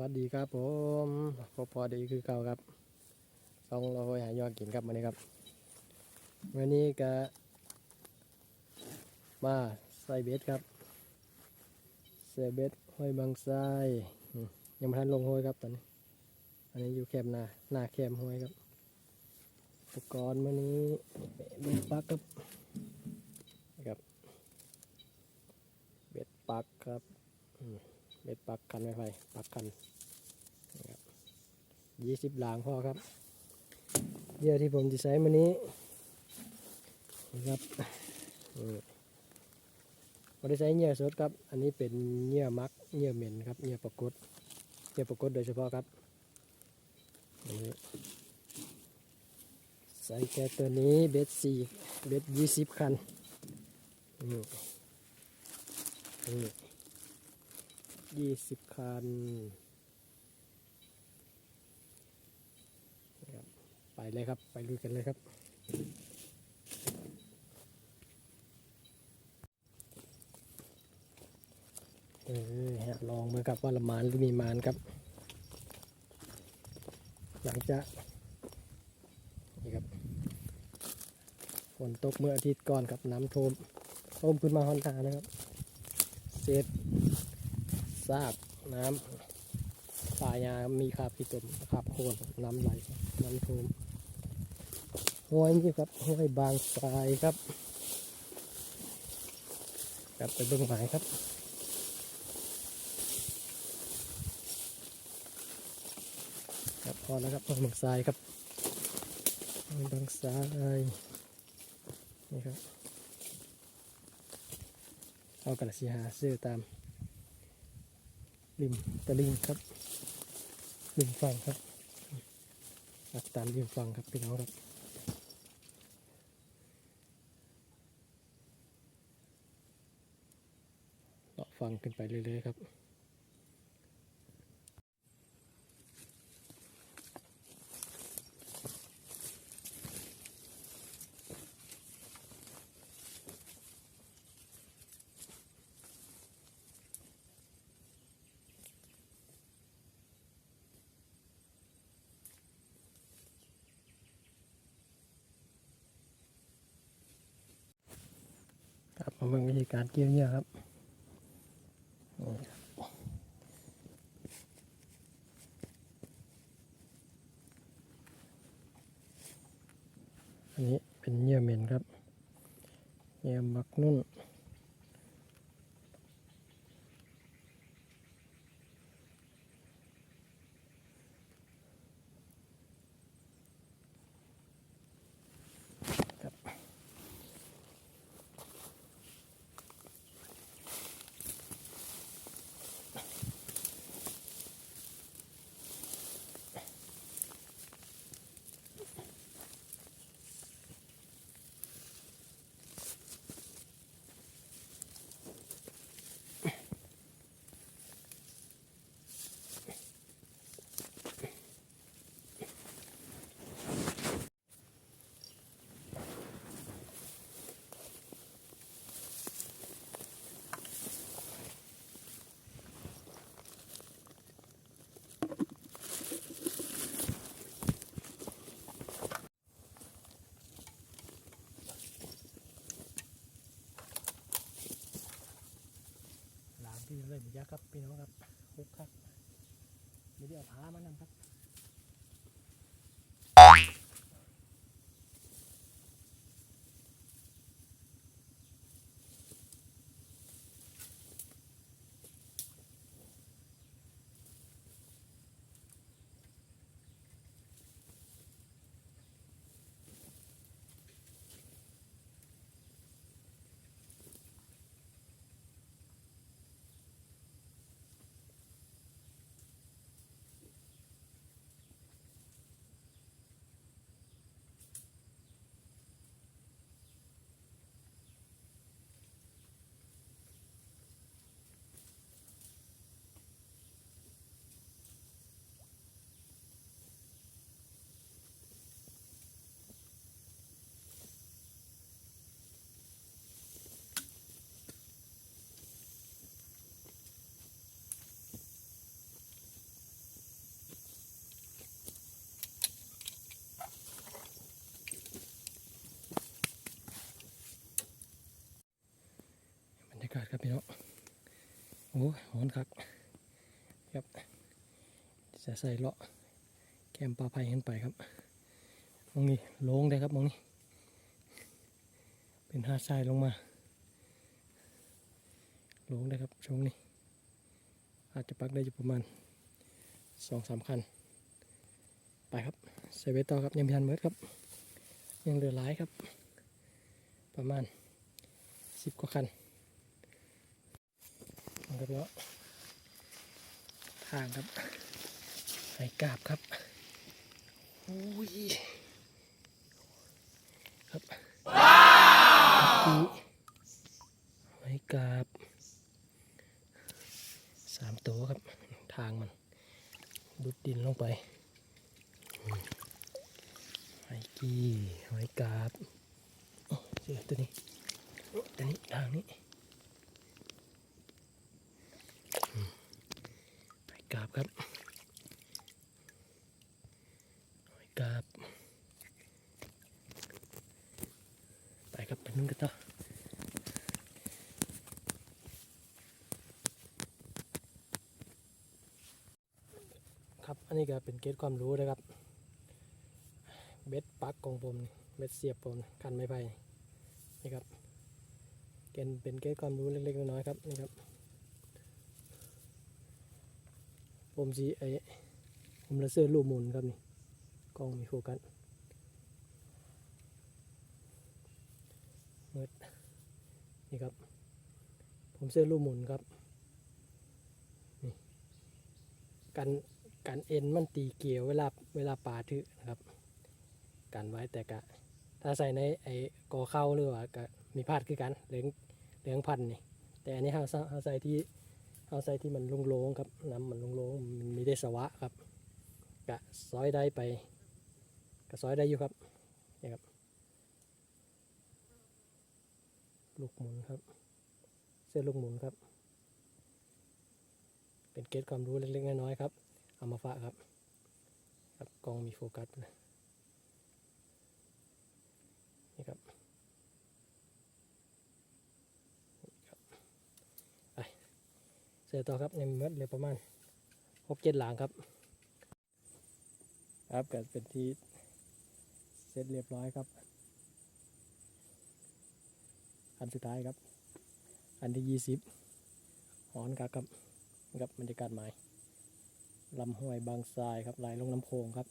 วัสดีครับผมพอพอดีคือเก่าครับต้องเราไปหายอดกินครับวันนี้ครับ วันนี้ก็ มาใส่เบ็ดครับใส่เบ็ดห้อยบางทรายอืมยังไม่ทันลงห้อยครับตอนนี้ อันนี้อยู่แคมป์นาหน้าแคมป์ห้อยครับ อุปกรณ์วันนี้เบ็ดปักครับครับ เบ็ดปักครับ อืมเบ็ดปักกันไม้ไผ่ปักกันยี่สิบหลางพ่อครับเหยื่อที่ผมจะใช้มันนี้นะครับอืมผมได้ใช้เหยื่อสดครับ อันนี้เป็นเหยื่อมักเหยื่อเหม็นครับเหยื่อปรากฏเหยื่อปรากฏโดยเฉพาะครับนี้ใส่แค่ตัวนี้เบ็ดสี่เบ็ดยี่สิบคันนี่นี่ ยี่สิบคันนะครับไปเลยครับ ไปลุยกันเลยครับ เออลองมาครับว่าละมานหรือมีมานครับ หลังจากนี่ครับ ฝนตกเมื่ออาทิตย์ก่อนครับน้ำท่วมท่วมขึ้นมาฮอนทานะครับ เศษ ซากน้ำป่ายามีคาพิตมคาบโคนน้ำไหลน้ำท่วมห้วยนี่ครับห้วยบางทรายครับกลับไปเบื้องหมายครับครับพอแล้วครับห้วยบางทรายครับห้วยบางทรายนี่ครับเอากระสีหาซื้อตาม ริมตะลิงครับริมฝั่งครับอักตามริมฝั่งครับพี่น้องครับเลาะฟังขึ้นไปเรื่อยๆครับ มาเบิ่งวิธีการเกี่ยวเนื่อครับนี่ครับอันนี้เป็นเหยื่อเหม็นครับเหยื่อมักนุ่น หลามพี่เล ยักษ์ครับพี่น้องครับคุกครับไม่ได้เอาผ้ามานำครับ ครับพี่น้องโอ้หอนคักครับจะใส่เลาะแกมปลาไผ่ขึ้นไปครับมองนี่โล่งเลยครับมองนี่เป็นหาดทรายลงมาลงเลยครับช่วงนี้ อาจจะปักได้อยู่ประมาณสองสามคัน ไปครับใส่เวทต่อครับยังม่ทันเมิดครับ ยังเหลือหลายครับ ประมาณสิบกว่าคัน เอาครับแล้วทางครับไหกาบครับโอ้ยครับไหกาบสามตัวครับ ทางมันดุดดินลงไปอืมไหกีไห้กาบโอ้เจอตัวนี้ตัวนี้ทางนี้อืมไห้กาบ ครับไห้กาบไปครับไปนู่นกันต่อครับอันนี้ก็เป็นเกร็ดความรู้นะครับ เบ็ดปักของผมเบ็ดเสียบผมกันไม้ไผ่นี่ครับเกณฑ์เป็นเกร็ดความรู้เล็กๆน้อยๆครับนี่ครับ ผมสีไอผมละเสื้อลูกมุนครับนี่กล้องมีโฟกัสเมิดนี่ครับ ผมเสื้อลูกมุนครับนี่กันการเอ็นมันตีเกี่ยวเวลาเวลาปลาถือนะครับกันไว้แต่กะ ถ้าใส่ในไอ้กอเข้าหรือว่าก็มีพลาดคือกันเหลืองเหลืองพันนี่แต่อันนี้เราเราใส่ที่ เราใส่ที่มันโล่งๆครับน้ำมันโล่งๆมันมีได้สวะครับกะซอยได้ไปกะซอยได้อยู่ครับนี่ครับลูกหมุนครับ เส้นลูกหมุนครับ เป็นเกร็ดความรู้เล็กๆน้อยๆครับเอามาฝากครับ ครับกล้องมีโฟกัสนะนี่ครับนี่ครับไปเสร็จต่อครับในเมื่อเหลือประมาณหกเจ็ดหลังครับ ครับก็เป็นที่เสร็จเรียบร้อยครับ อันสุดท้ายครับ อันที่ยี่สิบหอนกักครับนะครับบรรยากาศใหม่ลำห้วยบางทรายครับไหลลงน้ำโขงครับ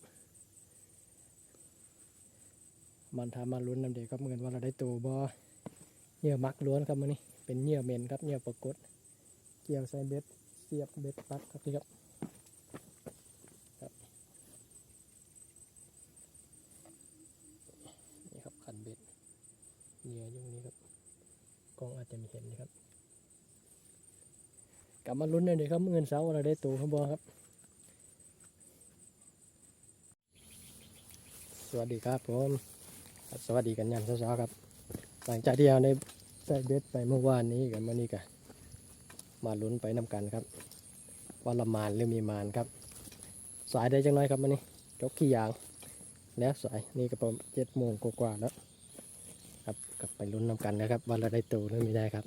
มันทามาลุ้นน้ำเด็กครับเหมือนว่าเราได้ตัวบอเหยื่อมักล้วนครับมันนี่เป็นเหยื่อเมนครับเหยื่อปรากฏ เกี่ยวใส่เบ็ดเสียบเบ็ดปักครับนี่ครับนี่ครับขันเบ็ดเหยื่ออยู่นี่ครับกล้องอาจจะมีเห็นนะครับ กลับมาลุ้นน้ำเด็กครับเงินเสาร์ว่าเราได้ตัวครับบอครับ สวัสดีครับผมสวัสดีกันยามเช้าๆครับ หลังจากที่เราได้ใส่เบ็ดไปเมื่อวานนี้กับมื่อนี้กัน มาลุ้นไปนำกันครับ ว่าละมานหรือมีมานครับ สายได้จังน้อยครับมื่อนี้จกขี้ยาง แล้วสายนี่ก็ประมาณเจ็ดโมงกว่าๆแล้วครับกลับไปลุ้นนำกันนะครับ ว่าเราได้ตัวหรือไม่ได้ครับ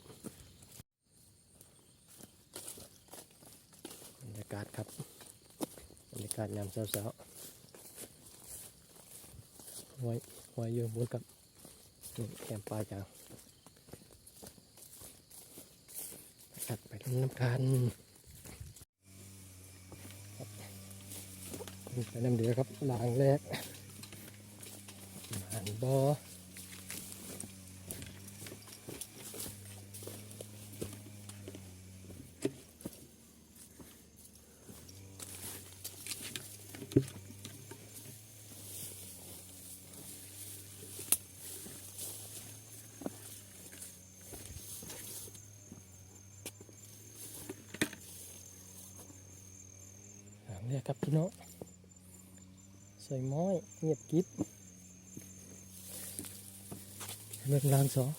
บรรยากาศครับบรรยากาศยามเช้าๆหอยหอยยอะบุญกับแคมปลาจาง ตัดไปน้ำกันไปน้ำเดือครับหลังแรกหันบอ ครับพี่น้องใส่ม้อยเงียบกิ๊บเลือกลานสอง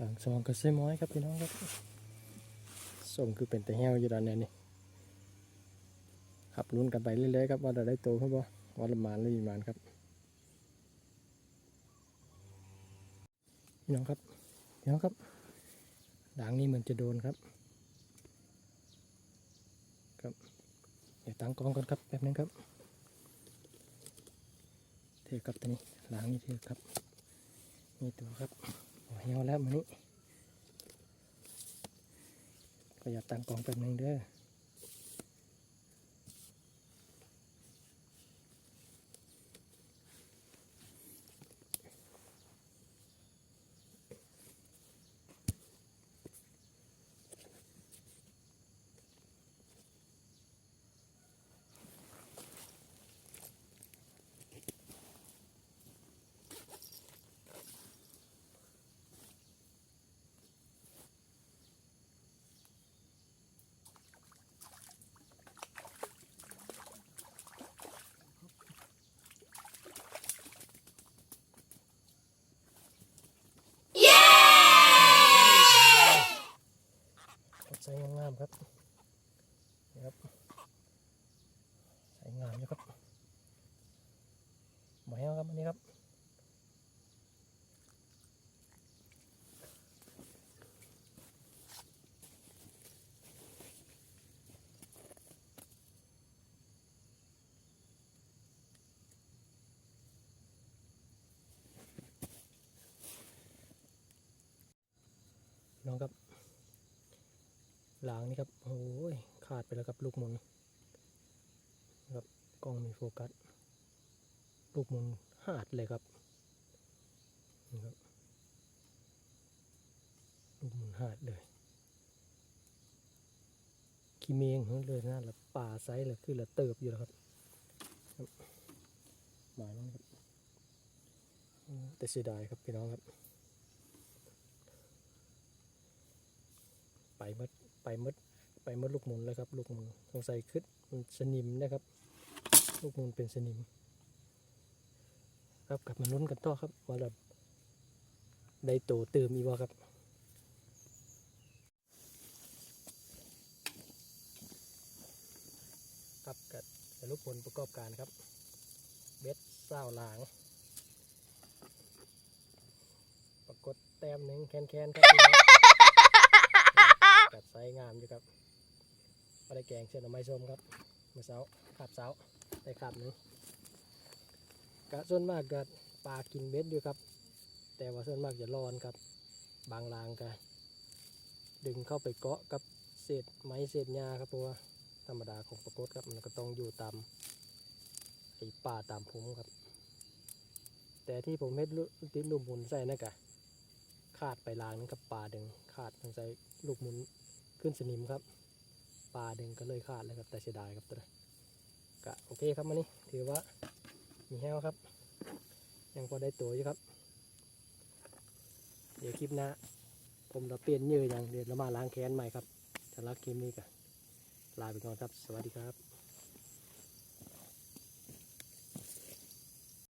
ลังสองก็ใส่ม้อยครับพี่น้องครับส่งคือเป็นแต่แห้วอยู่ด้านนี้นี่ครับลุ้นกันไปเรื่อยๆครับว่าจะได้โตขึ้นบ่วันละมานหรือมีมานครับ พี่น้องครับพี่น้องครับด่างนี้เหมือนจะโดนครับ ครับเดี๋ยวตั้งกองก่อนครับแป๊บนึงครับ เทครับตัวนี้หล้างนี่เทครับมีตัวครับโอ้เหี่ยวแล้วมันนี้ก็อย่าตั้งกองแป๊บนึงเด้อใส่งามๆครับนี่ครับใส่งามอยู่ครับหมายเอาครับอันนี้ครับ น้องครับ หลังนี่ครับโอ้ยขาดไปแล้วครับลูกหมุนนะครับกล้องมีโฟกัส ลูกหมุนหาดเลยครับนี่ครับ ลูกหมุนหาดเลยขี้เมงเฮ้ยเลยนะละป่าไซส์เลยคือละเติบอยู่แล้วครับหมายน้องครับแต่เสียดายครับพี่น้องครับ ไปหมด ไปมดไปมดลูกหมุนเลยครับ ลูกหมุนสงสัยขึ้นมันสนิมนะครับ ลูกหมุนเป็นสนิม ครับกลับมาลุ้นกันต่อครับว่าแบบได้โตเติมอีกบ่าครับครับกับสรุปผลประกอบการครับ เบ็ดเศร้าหลาง ปรากฏแต้มหนึ่งแคนๆครับ กัดไซส์งามอยู่ครับปลาได้แกงเชือหน่อไม้ส้มครับเมื่อเช้าขาบเช้าได้ขาบหนึ่งกะส่วนมากก็ปลากินเบ็ดอยู่ครับ แต่ว่าส่วนมากจะร้อนครับ บางรางก็ดึงเข้าไปเกาะกับเศษไม้เศษหญ้าครับเพราะว่าธรรมดาของปรากฏครับมันก็ต้องอยู่ตามไอ้ป่าตามผมครับ แต่ที่ผมเฮ็ดลูติดลูกหมุนใส่นั่นกะขาดไปรางนึงกับปลาดึงขาดทางใส่ลูกหมุน ขึ้นสนิมครับปลาดึงก็เลยขาดเลยครับแต่เสียดายครับตัวนี้กะโอเคครับมันนี้ถือว่ามีแห้วครับ ยังพอได้ตัวอยู่ครับ เดี๋ยวคลิปหน้าผมเราเปลี่ยนเยื่ออย่างเดี๋ยวเรามาล้างแค้นใหม่ครับสำหรับคลิปนี้กันลาไปก่อนครับ สวัสดีครับ